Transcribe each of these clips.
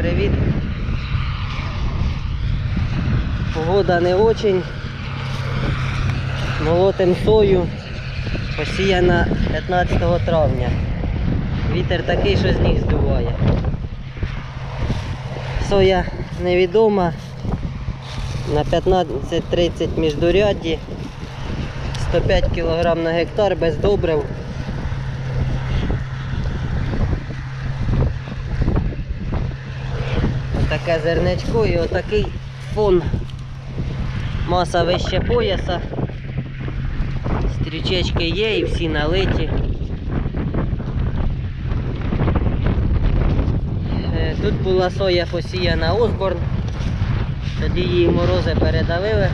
привіт. Погода не очень. Молотим сою. Посіяна 15 травня. Вітер такий, що з ніг здуває. Соя невідома. На 15-30 міждурядді. 105 кг на гектар без добрив. Отаке зерничко і отакий фон. Маса вище пояса. Стрічечки є і всі налиті. Е, Тут була соя посіяна Осборн. Тоді її морози передавили.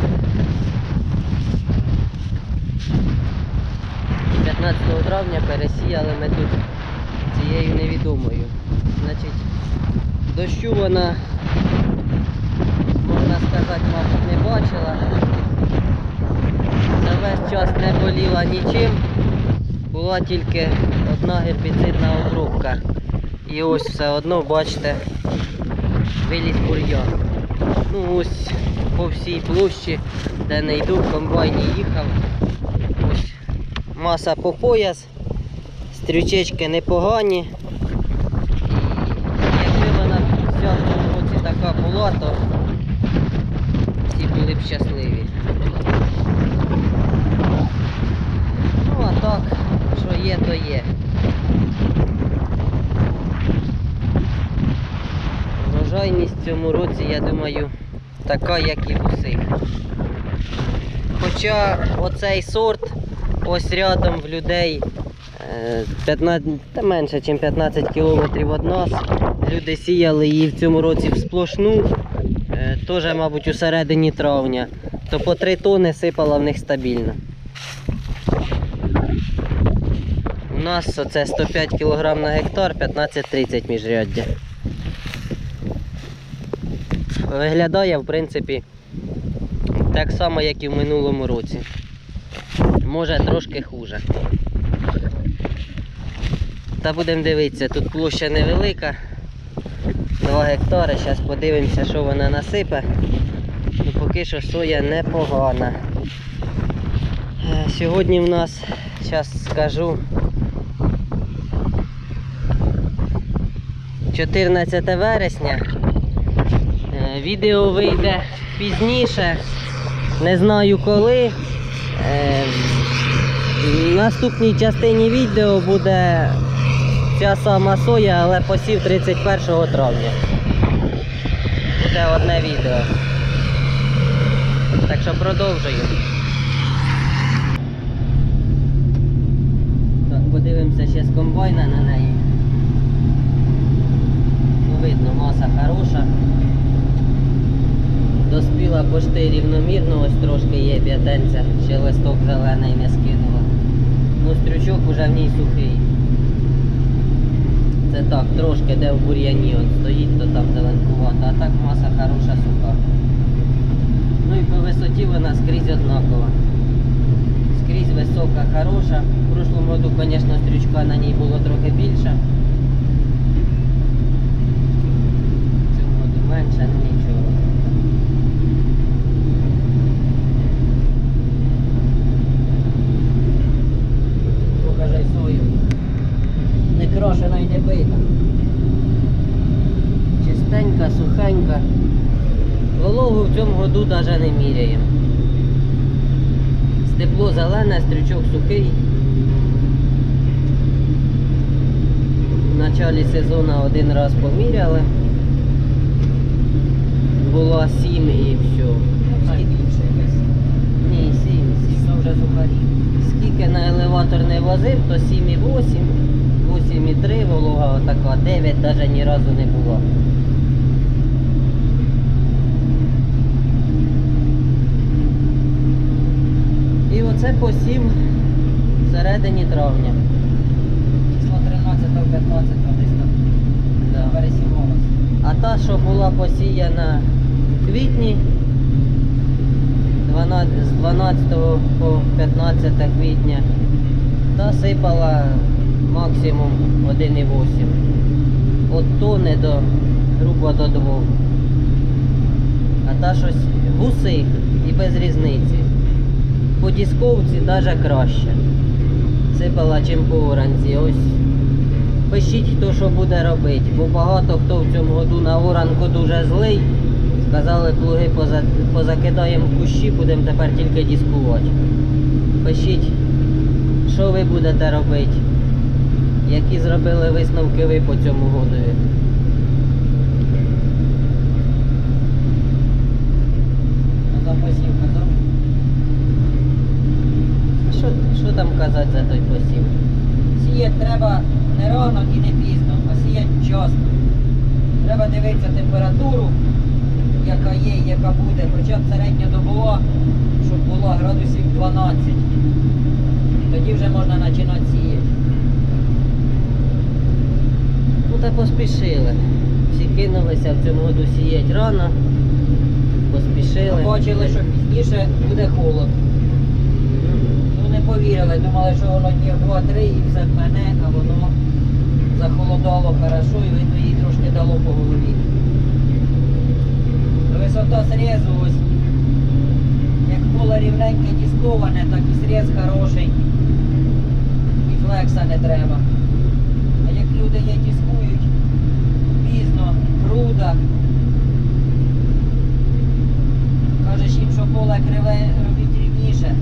15 травня пересіяли ми тут цією невідомою. Значить, дощу вона, сказати, мабуть, не бачила. За весь час не боліла нічим. Була тільки одна гербіцидна обробка. І ось все одно, бачите, виліз бур'ян. Ну ось по всій площі, де не йду, в комбайні їхав. Ось маса по пояс, стрючечки непогані. Якби вона вся в цьому році така була, то всі були б щасливі. Ну а так, що є, то є. Врожайність в цьому році, я думаю, така, як і в усіх. Хоча оцей сорт ось рядом в людей е, 15, та менше, ніж 15 кілометрів від нас. Люди сіяли її в цьому році в сплошну, е, теж, мабуть, у середині травня. То по 3 тони сипала в них стабільно. У нас оце 105 кг на гектар, 15-30 міжряддя. Виглядає, в принципі, так само, як і в минулому році. Може трошки хуже. Та будемо дивитися, тут площа невелика. 2 гектари, зараз подивимося, що вона насипе. Ну, поки що соя непогана. Е, Сьогодні в нас, зараз скажу, 14 вересня. Е, Відео вийде пізніше, не знаю коли. Е, В наступній частині відео буде ця сама соя, але посів 31 травня. Буде одне відео. Так що продовжую. Так, подивимося ще з комбайна на неї. Ну, видно, маса хороша. Доспіла пошти рівномірно, ось трошки є п'ятенця, ще листок зелений не скинула. Ну, стрючок уже в ній сухий. Так, трошки де в бур'яні стоїть, то там зеленкувато, а так маса хороша суха. Ну і по висоті вона скрізь однакова. Скрізь висока, хороша. В прошлому році, звісно, стрючка на ній було трохи більше. В цьому році менше, ну нічого. Покажи сою. Не крошена і не бита. Чистенька, сухенька. Вологу в цьому навіть не міряємо. Степло зелене, стрючок сухий. В началі сезону один раз поміряли. Було 7 і все. Ні, 7. вже сухарі. Скільки на елеватор не возив, то 7,8, 8,3 волога отака, 9 навіть ні разу не було. І оце посів всередині травня. Число 13 15 десь там Да. пересівалося. А та, що була посіяна в квітні, 12, з 12 по 15 квітня, та сипала максимум 1,8. От тони до, грубо до двох. А та щось гуси і без різниці. По дісковці навіть краще. Сипала чим по оранці. Пишіть, хто що буде робити, бо багато хто в цьому году на оранку дуже злий. Сказали, плуги позакидаємо в кущі, будемо тепер тільки дискувати. Пишіть, що ви будете робити, які зробили висновки ви по цьому годові. Казав посів, казав. Що, що там казати за той посів? Сіять треба не рано і не пізно, а сіять вчасно. Треба дивитися температуру, яка є, і яка буде, хоча б середньодобова, щоб було градусів 12. Тоді вже можна починати сіяти. Ну та поспішили. Всі кинулися в цьому году сіять рано. Поспішили. Побачили, що пізніше буде холод. Повірили, думали, що воно днів 2-3 і все мене, а воно захолодало хорошо і видно їй трошки дало по голові. Висота срезу ось. Як поле рівненьке дісковане, так і срез хороший. І флекса не треба. А як люди є дискують пізно, груда, Кажеш їм, що поле криве робіть рівніше.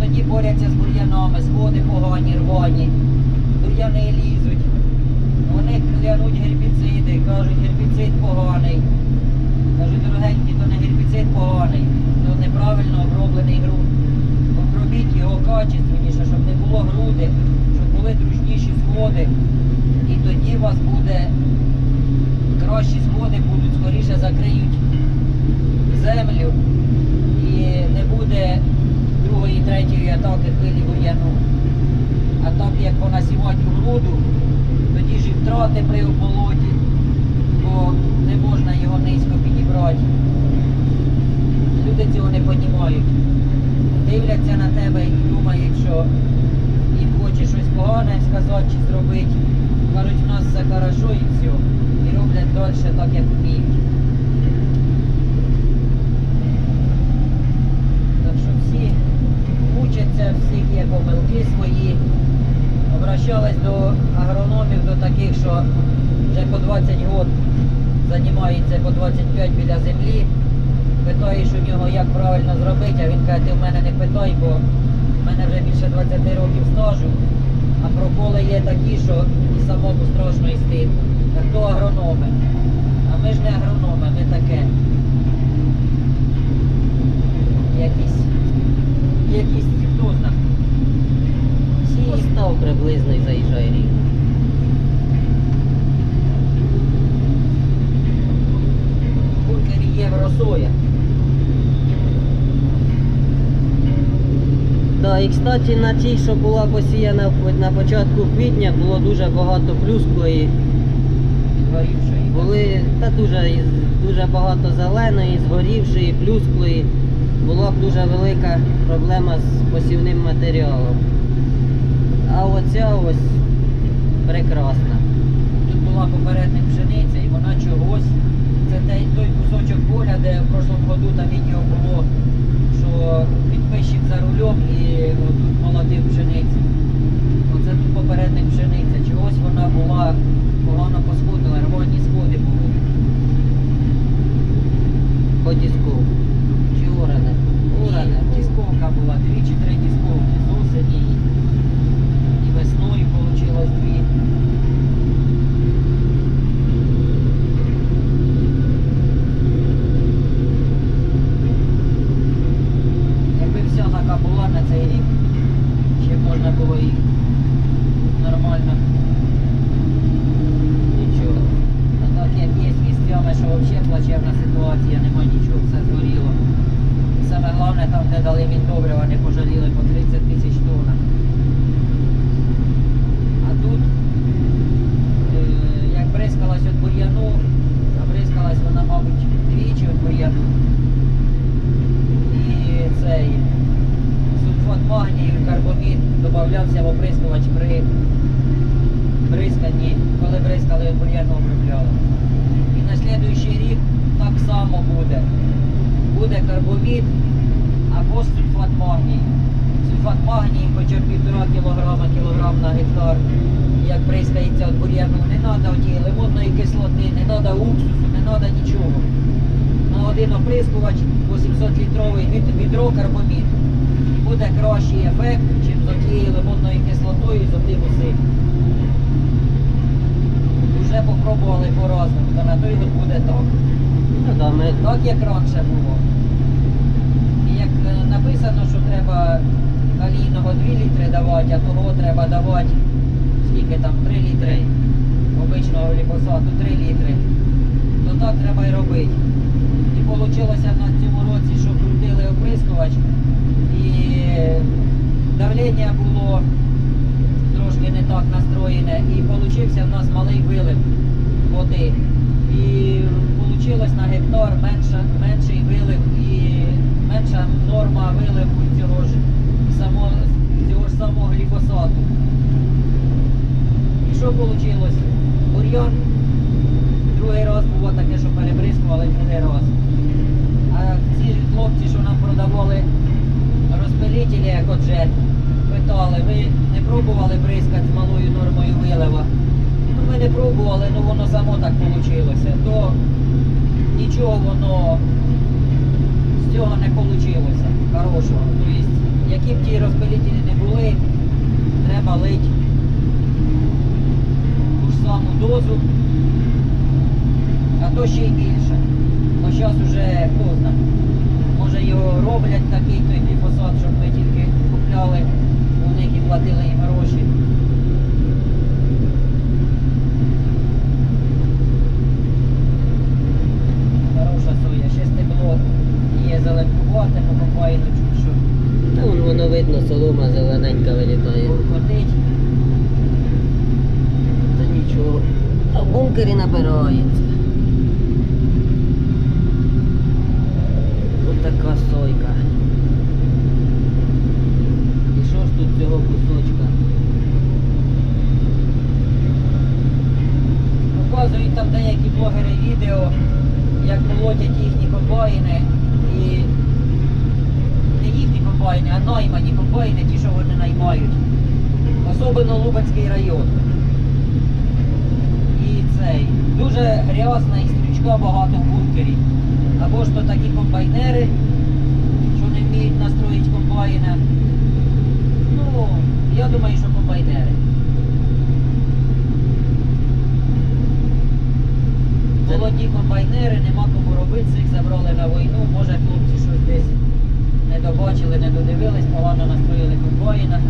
Тоді борються з бур'янами, сходи погані, рвані, бур'яни лізуть. Вони клянуть гербіциди, кажуть, гербіцид поганий. Кажуть, дорогенькі, то не гербіцид поганий, то неправильно оброблений ґрунт. Обробіть його качественніше, щоб не було груди, щоб були дружніші сходи. І тоді у вас буде кращі сходи будуть, скоріше закриють землю і не буде другої, третьої атаки хвилі бур'яну. А так як понасівати у груду, тоді ж і втрати при обмолоті, бо не можна його низько підібрати. Люди цього не розуміють. Дивляться на тебе і думають, що їм хоче щось погане сказати чи зробити. Кажуть, в нас все хорошо і все. І роблять далі так, як вміють. Так що всі мучаться, всіх є помилки свої. Обращались до агрономів, до таких, що вже по 20 років займаються по 25 біля землі. Питаєш у нього, як правильно зробити, а він каже, ти в мене не питай, бо в мене вже більше 20 років стажу. А проколи є такі, що і самому страшно і стидно. Так то агрономи. А ми ж не агрономи, ми таке. Якісь, якісь, Постав приблизно і заїжджай рівно. бургері євросоя. Да, і кстати, на тій, що була посіяна на початку квітня, було дуже багато. Підгорівшої. Були та дуже, дуже багато зеленої, згорівшої, плюсклої. Була б дуже велика проблема з посівним матеріалом. А оця ось прекрасна. Тут була попередник пшениця і вона чогось. Це той, кусочок поля, де в прошлому году там відео було, що підписчик за рулем і тут молотив пшеницю. Оце тут попередник пшениця. Чогось вона була погано посходила, рвані сходи були. По диску. Чи оране? Оране. І дисковка була, дві чи три дисковки з осені і, і весною вийшло дві. Якби вся така була на цей рік, ще б можна було і нормально. Нічого. А так як є місцями, що взагалі плачевна ситуація, нема нічого, все згоріло. І саме головне, там, де дали міндобрива, не пожаліли по 30 тисяч тонн. А тут, е, як бризкалась від бур'яну, а бризкалась вона, мабуть, двічі від бур'яну. І цей сульфат магнію, карбомід додавався в оприскувач при бризканні, коли бризкали від бур'яну обробляли. карбомід або сульфат магнію. Сульфат магнію хоча б півтора кілограма, кілограм на гектар. Як прискається від бур'яну, не треба оті лимонної кислоти, не треба уксусу, не треба нічого. На один оприскувач 800 літровий відро карбомід. Буде кращий ефект, ніж з отією лимонною кислотою і з отим усим. Вже попробували по-разному, та на той год буде так. Ну да, ми Так як раніше було. І як е, написано, що треба калійного 2 літри давати, а того треба давати скільки там 3 літри обичного гліфосату 3 літри, то так треба і робити. І вийшло в нас цьому році, що крутили оприскувач, і давлення було трошки не так настроєне, і получився в нас малий вилив води. І вийшло на гектар менша, менший вилив і менша норма виливу цього ж само, цього ж самого гліфосату. І що вийшло? Бур'ян другий раз було таке, що перебризкували другий раз. А ці хлопці, що нам продавали розпилителі, як от питали, ви не пробували бризкати з малою нормою вилива? Ну, ми не пробували, ну воно само так вийшло. То нічого воно з цього не вийшло хорошого. Тобто, які б ті розпилителі не були, треба лить ту ж саму дозу, то ще й більше. Бо зараз вже хто може його роблять такий той гліфосат, щоб ми тільки купляли у них і платили їм гроші. Хороша соя, ще стебло є зеленкувати, ну комбайну чуть що та вон воно видно, солома зелененька вилітає. буркотить. Та нічого. А в бункері набирається. Ось така сойка. І що ж тут цього кусочка? Показують там деякі блогери відео, як молотять їхні комбайни і не їхні комбайни, а наймані комбайни, ті, що вони наймають. Особливо Лубенський район. І цей дуже грязна і стрючка багато в бункері. Або ж то такі комбайнери, що не вміють настроїти комбайна. Ну, я думаю, що комбайнери. Молоді комбайнери, нема кому робити, цих забрали на війну. Може хлопці щось десь не добачили, не додивились, погано настроїли комбайна.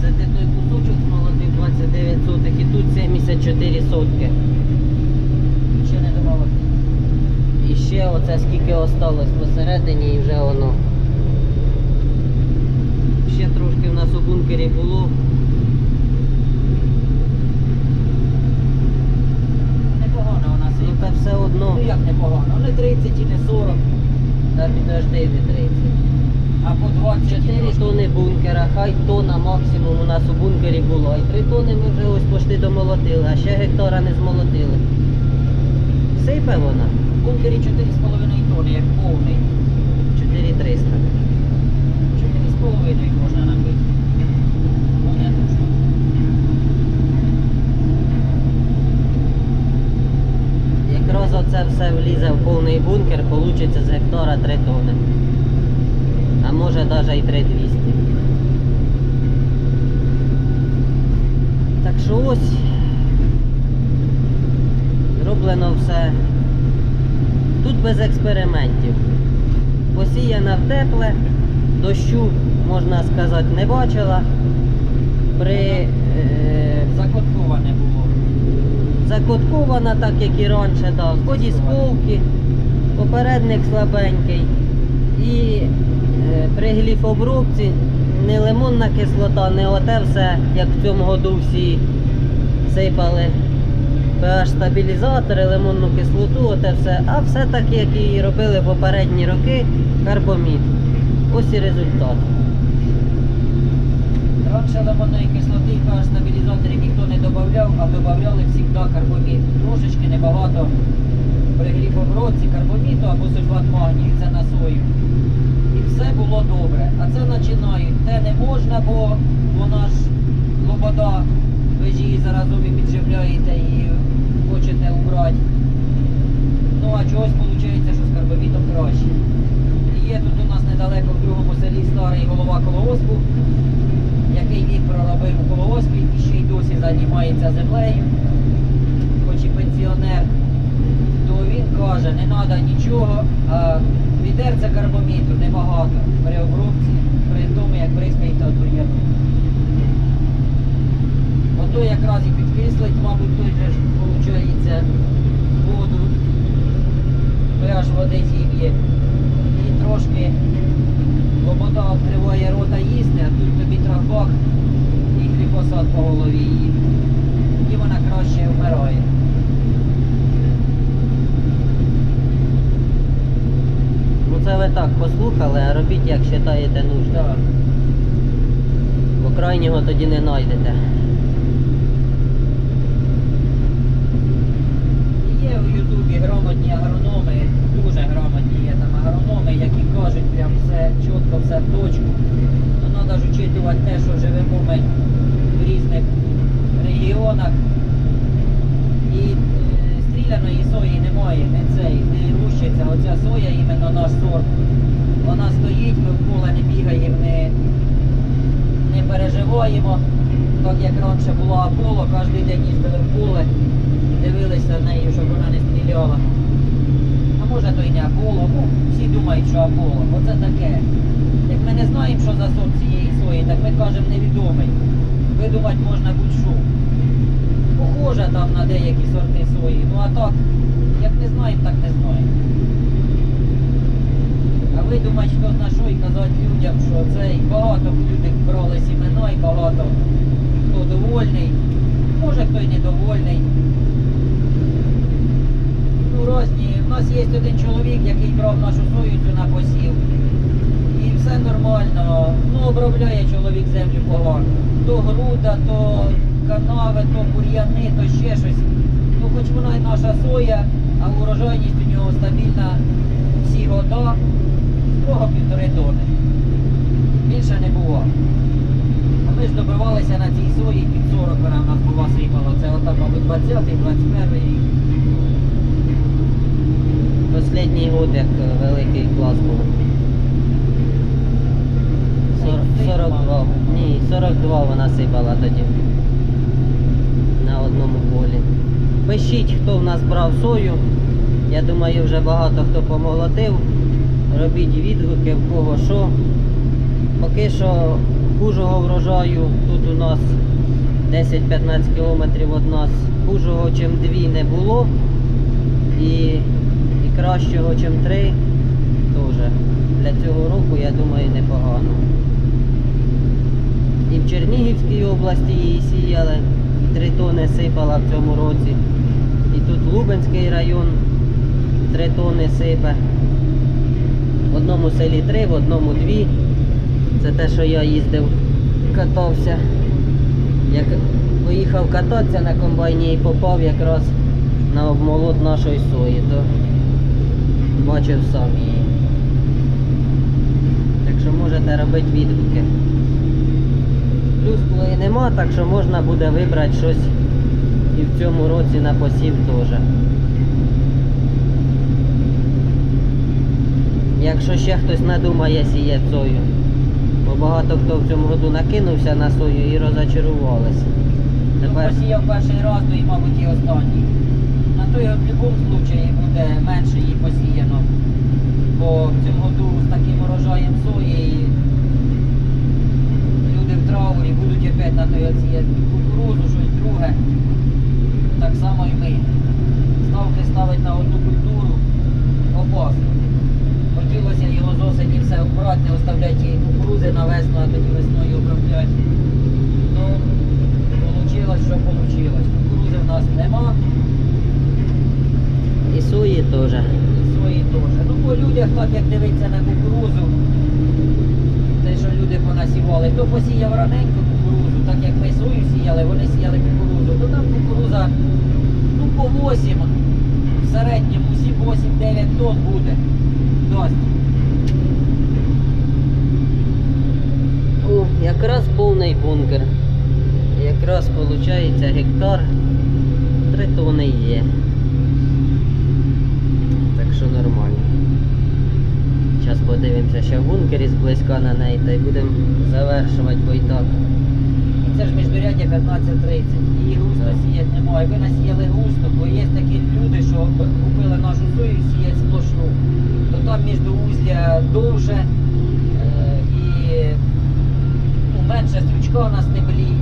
Це ти той кусочок змолотив 29 сотих і тут 74 сотки. Ще не домовили. І ще оце скільки осталось посередині і вже воно. Ще трошки в нас у бункері було. Непогано у нас Ну є. та все одно. Ну як непогано? Не 30 і не 40, Та підожди не 30. а по 20 4 тони бункера, хай тона максимум у нас у бункері було. І 3 тони ми вже ось пошти домолотили, а ще гектара не змолотили. Сипе вона В бункері 4,5 тонни, як повний. 4300. 4,5 можна набити. Ну, не точно. Якраз оце все влізе в повний бункер, вийде з гектара 3 тони. А може навіть і 3200. Так що ось зроблено все. Тут без експериментів. Посіяна в тепле, дощу, можна сказати, не бачила. При е, Закотковане було. Закоткована, так як і раніше, да. в ході попередник слабенький. І е, при гліфобробці не лимонна кислота, не оте все, як в цьому году всі сипали pH стабілізатори, лимонну кислоту, оте все, а все так, як і робили попередні роки, карбомід. Ось і результат. Раніше лимонної кислоти і стабілізаторів ніхто не додавав, а додавали завжди карбомід. Трошечки небагато при гліфобробці карбоміту або сульфат магнію, це на сою. І все було добре. А це починають. Те не можна, бо вона ж лобода, ви ж її заразом і підживляєте і хочете убрати. Ну а чогось виходить, що з карбомітом краще. Є тут у нас недалеко в другому селі старий голова колгоспу, який вік проробив у колгоспі і ще й досі займається землею, хоч і пенсіонер, то він каже, не треба нічого, відерця карбоміту небагато при обробці, при тому, як бризкаєте от бур'яну. Ото якраз і підкислить, мабуть, той же ж виходить воду, pH води зіб'є. І трошки лобода відкриває рота їсти, а тут тобі трахбак і гліфосат по голові її. І вона краще вмирає. Ну це ви так послухали, а робіть як вважаєте нужно. Так. Бо крайнього тоді не знайдете. Є в Ютубі грамотні агрономи, дуже грамотні є які кажуть прям все чітко, все в точку. Ну треба ж учитувати те, що живемо ми в різних регіонах. І е, стріляної сої немає, не цей, не рущиться. Оця соя, іменно наш сорт. Вона стоїть, ми в поле не бігаємо, не, не переживаємо. Так як раніше була Аполло, кожен день їздили в поле, дивилися нею, щоб вона не стріляла. Може то й не Аполло, всі думають, що Аполло. Оце таке. Як ми не знаємо, що за сорт цієї сої, так ми кажемо невідомий. Видумати можна будь-що. Похоже там на деякі сорти сої. Ну а так, як не знаємо, так не знаємо. А видумати, хто на що і казати людям, що цей багато людей брали сімена і багато хто довольний. Може хто й недовольний. Ну, різні. У нас є один чоловік, який брав нашу сою цю на посів. І все нормально. Ну, обробляє чоловік землю погано. То груда, то канави, то бур'яни, то ще щось. Ну хоч вона і наша соя, а урожайність у нього стабільна всі года, строго півтори тони. Більше не було. А ми ж добивалися на цій сої під 40 вона нас була сипала. Це отак, мабуть, 20-й, 21-й рік. Останній год як е, великий клас був. Сор- 42. Ні, 42 вона сипала тоді. На одному полі. Пишіть, хто в нас брав сою. Я думаю, вже багато хто помолотив. Робіть відгуки, в кого що. Поки що хужого врожаю тут у нас 10-15 кілометрів від нас. Хужого, чим дві не було. І кращого, чим три, теж. Для цього року, я думаю, непогано. І в Чернігівській області її сіяли, три тони сипала в цьому році. І тут Лубенський район три тони сипе. В одному селі три, в одному дві. Це те, що я їздив, катався. Як поїхав кататися на комбайні і попав якраз на обмолот нашої сої, бачив сам її. Так що можете робити відгуки. Плюс коли нема, так що можна буде вибрати щось і в цьому році на посів теж. Якщо ще хтось надумає сіяти сою. Бо багато хто в цьому году накинувся на сою і розочарувалися. Тепер Ну, посіяв перший раз, то і, мабуть, і останній. Той в будь-якому випадку буде менше її посіяно. Бо в цьому году з таким урожаєм сої люди в траурі будуть опять на той оціяти кукурузу, щось друге. Так само і ми. Ставки ставить на одну культуру опасно. Хотілося його з осені все обрати, не оставляти тієї кукурузи на весну, а тоді весною обробляти. Ну, Получилось, що получилось. Кукурузи в нас нема, і сої теж. і свої теж. Ну, по людях, так як дивиться на кукурузу, те, що люди понасівали, хто посіяв раненько кукурузу, так як ми свою сіяли, вони сіяли кукурузу, то там кукуруза ну, по 8 в середньому усі 8-9 тонн буде. Дасть. О, якраз повний бункер. Якраз виходить гектар. Три тони є. Що нормально. Зараз подивимося ще в бункері зблизька на неї та й будемо завершувати, бо і це ж міждуряддя 15-30. Її густо сіяти немає. Ви насіяли густо, бо є такі люди, що купили нашу сою і сіять сплошну. То там міждоузля довше е, і ну, менше стручка на стеблі,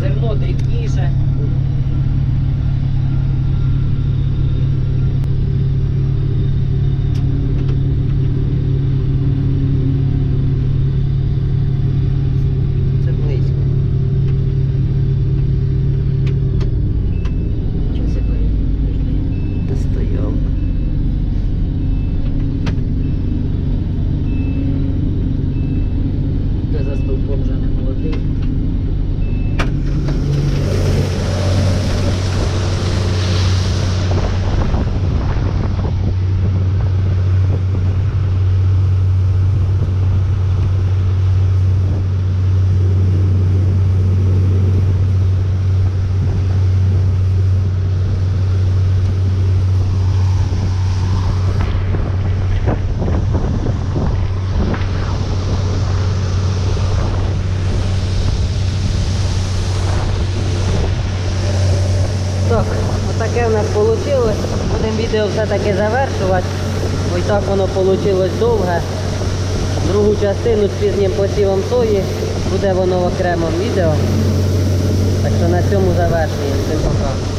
зерно дрібніше. Це близько. Часи Де стояв. Хто за стовпом вже не молодий. Так, отаке в нас вийшло. Будемо відео все-таки завершувати. Бо і так вийшло довге. Другу частину з пізнім посівом сої буде воно в окремому відео. Так що на цьому завершуємо. Всім пока.